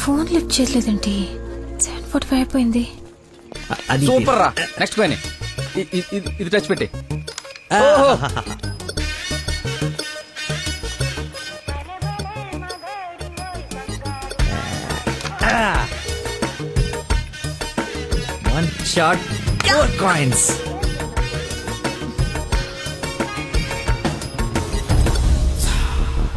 Phone lift చేయలేదండి seven forty five అయిపోయింది అది సూపర్ రా. నెక్స్ట్ పైన ఇది టచ్ పెట్టి. One shot four coins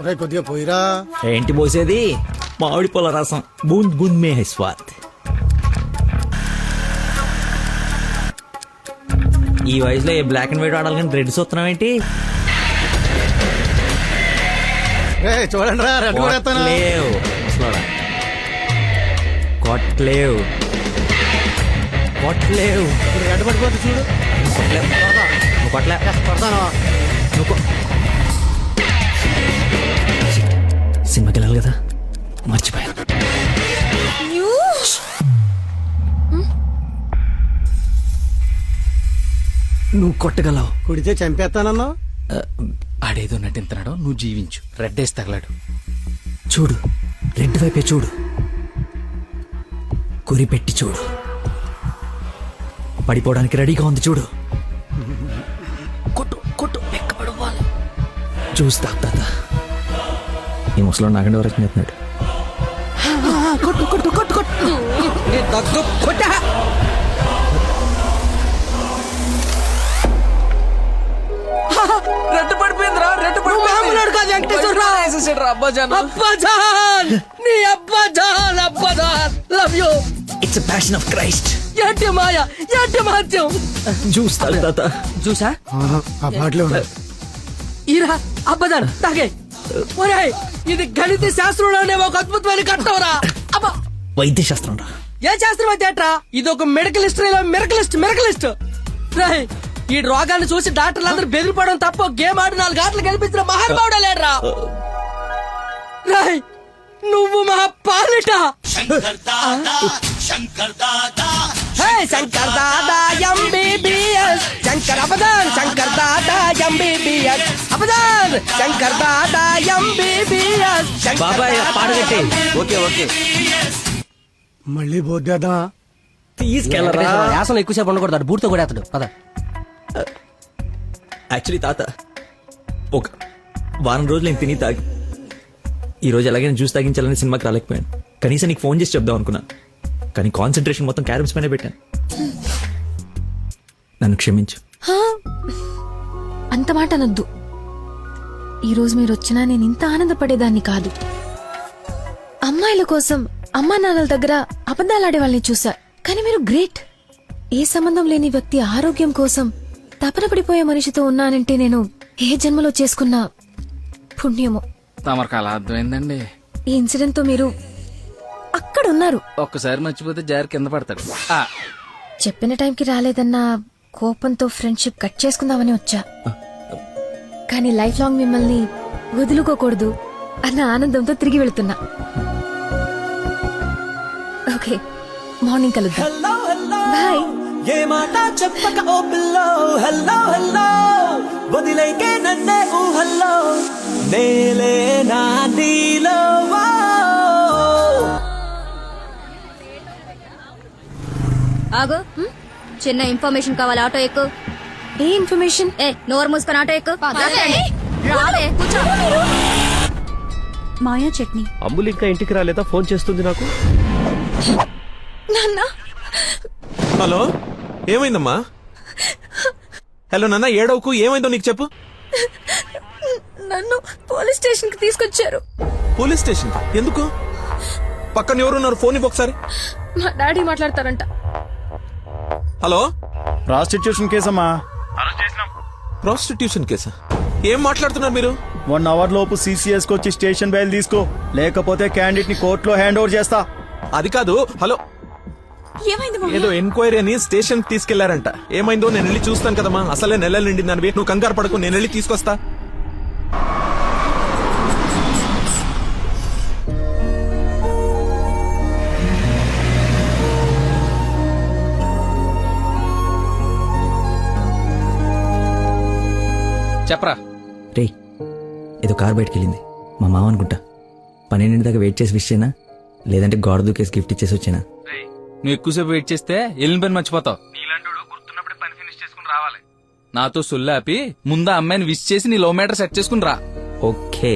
ఒరే కొద్దిగా పోయిరా. ఏంటి పోసేది? మామిడి పొల రసం. బూంద్ బూంద్ మే హై స్వాద్ ఈ వయసులో ఏ బ్లాక్ అండ్ వైట్ ఆడాలి కానీ రెడ్ చూస్తున్నాం ఏంటి చూడండి రా రెడ్ ముసలోడా. కొట్లేవు కొట్లేవు రెడ్ పడిపోతే చూడు. కొట్లేవు నువ్వు కొట్లే సినిమాకి వెళ్ళాలి కదా? మర్చిపోయాను. నువ్వు కొట్టగలవు. కుడితే చంపేస్తానన్నావు ఆడేదో నటింతున్నాడు నువ్వు జీవించు. రెడ్ వేసి తగలాడు. చూడు. రెడ్ వైపే చూడు. గురి పెట్టి చూడు. పడిపోవడానికి రెడీగా ఉంది చూడు. కొట్టు కొట్టు. ఎక్కబడవాలి చూస్తా తాత. ఈ ముసలో నాగండి వరకు చెప్తున్నాడు కొట్టు కొట్టు కొట్టు కొట్టు. కొట్ట రెడ్ పడిపోయిందిరా రెడ్ మామూలుడు కాదు వెంకటేశ్వరరావు. పడిపోయింది అబ్బాజాన్ అబ్బాజాన్ నీ అబ్బాజాన్. అబ్బాజాన్ love you it's passion of Christ ఏంటి మాయ? ఏంటి మహత్యం తాత. ఆ. ఈరా అబ్బదాన్ తాగే. ఒరేయ్ ఇది గణిత శాస్త్రంలోనే ఒక అద్భుతమైన కట్టవరా అబ్బా. వైద్య శాస్త్రం రా. ఏ శాస్త్రం అయితే? ఇది ఒక మెడికల్ హిస్టరీలో మెరకలిస్ట్ మెరకలిస్ట్ రేయ్ ఈ రోగాన్ని చూసి డాక్టర్లు అందరూ బెదిరిపోవడం తప్ప. గేమ్ ఆడి నాలుగు ఆటలు గెలిపించిన మహానుభావుడే లేడరా. రాయ్ నువ్వు మా పాలిట హే, శంకర్ దాదా ఎంబీబీఎస్ శంకర్ అబదాన్ శంకర్ దాదా ఎంబీబీఎస్ అబదాన్ శంకర్ దాదా ఎంబీబీఎస్ బాబాయ్ పాడగట్టి ఓకే ఓకే. మళ్ళీ పోద్దేద్దాం తీసుకెళ్ళరా? యాసన ఎక్కువసేపు ఉండకూడదు. అటు బూర్తో కూడా అతడు పద. యాక్చువల్లీ తాత ఒక వారం రోజులు నేను తిని తాగి ఈ రోజు ఎలాగైనా జ్యూస్ తాగించాలని సినిమాకి రాలేకపోయాను. కనీసం నీకు ఫోన్ చేసి చెప్దాం అనుకున్నా. కానీ కాన్సన్ట్రేషన్ మొత్తం క్యారమ్స్ పైన పెట్టాను. నన్ను క్షమించు. హా, అంత మాట అనొద్దు. ఈరోజు మీరు వచ్చినా నేను ఇంత ఆనందపడేదాన్ని కాదు. అమ్మాయిల కోసం అమ్మా నాన్నల దగ్గర అబద్ధాలాడే వాళ్ళని చూసా కానీ మీరు గ్రేట్. ఏ సంబంధం లేని వ్యక్తి ఆరోగ్యం కోసం తపన పడిపోయే మనిషితో ఉన్నానంటే నేను ఏ జన్మలో చేసుకున్న పుణ్యమో? తమరికి అలా అర్థమైందండి. ఈ ఇన్సిడెంట్తో మీరు అక్కడ ఉన్నారు ఒక్కసారి మర్చిపోతే జారి కింద పడతాడు. చెప్పిన టైంకి రాలేదన్న కోపంతో ఫ్రెండ్షిప్ కట్ చేసుకుందామని వచ్చా. కానీ లైఫ్ లాంగ్ మిమ్మల్ని వదులుకోకూడదు అన్న ఆనందంతో తిరిగి వెళుతున్నా. ఓకే మార్నింగ్ కలుద్దాం. బాయ్. ఏ మాట చెప్పక ఓ పిల్లో. హల్లో హల్లో వదిలేకే నన్నే ఊహల్లో నేలే నా నీలో. వా. ఆగు చిన్న ఇన్ఫర్మేషన్ కావాలి ఆటో ఎక్కు. ఏ ఇన్ఫర్మేషన్ ఏ నోరు మూసుకొని ఆటో ఎక్కు. మాయా చట్నీ. అమ్ములు ఇంకా ఇంటికి రాలేదా? ఫోన్ చేస్తుంది నాకు. నాన్న. హలో? ఏమైందమ్మా? హలో నాన్న ఏడవకు? ఏమైందో నీకు చెప్పు. నన్ను పోలీస్ స్టేషన్కి తీసుకొచ్చారు. Police station? ఎందుకు? పక్కన ఎవరున్నారు? ఫోన్ ఇవ్వు ఒకసారి. మా డాడీ మాట్లాడతారంట. హలో? ప్రాస్టిట్యూషన్ కేసమ్మా. ప్రాస్టిట్యూషన్ కేసా? ఏం మాట్లాడుతున్నారు మీరు? వన్ అవర్ లోపు సీసీఎస్కి వచ్చి స్టేషన్ బయలు తీసుకో. లేకపోతే క్యాండిడేట్ని కోర్టులో హ్యాండ్ ఓవర్ చేస్తా. అది కాదు హలో. ఏదో ఎంక్వైరీ అని స్టేషన్ తీసుకెళ్ళారంట. ఏమైందో నేను వెళ్ళి చూస్తాను కదమ్మా. అసలే నెలలు నిండింది దానివి. నువ్వు కంగారు పడకు నేను వెళ్ళి తీసుకొస్తా. చెప్పరా. రే ఏదో కార్ బయటకు వెళ్ళింది మా మామ అనుకుంటా. పన్నెండింటి దాకా వెయిట్ చేసి విష్ చేయనా లేదంటే గోడ దూకేసి గిఫ్ట్ ఇచ్చేసి వచ్చేనా? నువ్వు ఎక్కువసేపు వెయిట్ చేస్తే వెళ్ళిన పని మర్చిపోతావు. గుర్తున్నప్పుడే పని ఫినిష్ చేసుకుని రావాలి. నాతో సొల్లాపి ముందు అమ్మాయిని విష్ చేసి నీ లో మీటర్ సెట్ చేసుకుని రా. ఓకే.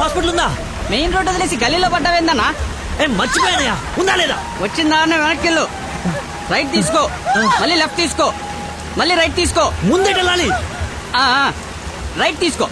హాస్పిటల్ ఉందా మెయిన్ రోడ్ వదిలేసి గల్లీలో పడ్డావేందన్నా? ఏం మర్చిపోయానయా ఉందా లేదా? వచ్చిన దారిని వెనక్కి వెళ్ళు రైట్ తీసుకో. మళ్ళీ లెఫ్ట్ తీసుకో. మళ్ళీ రైట్ తీసుకో. ముందే వెళ్ళాలి రైట్ తీసుకో.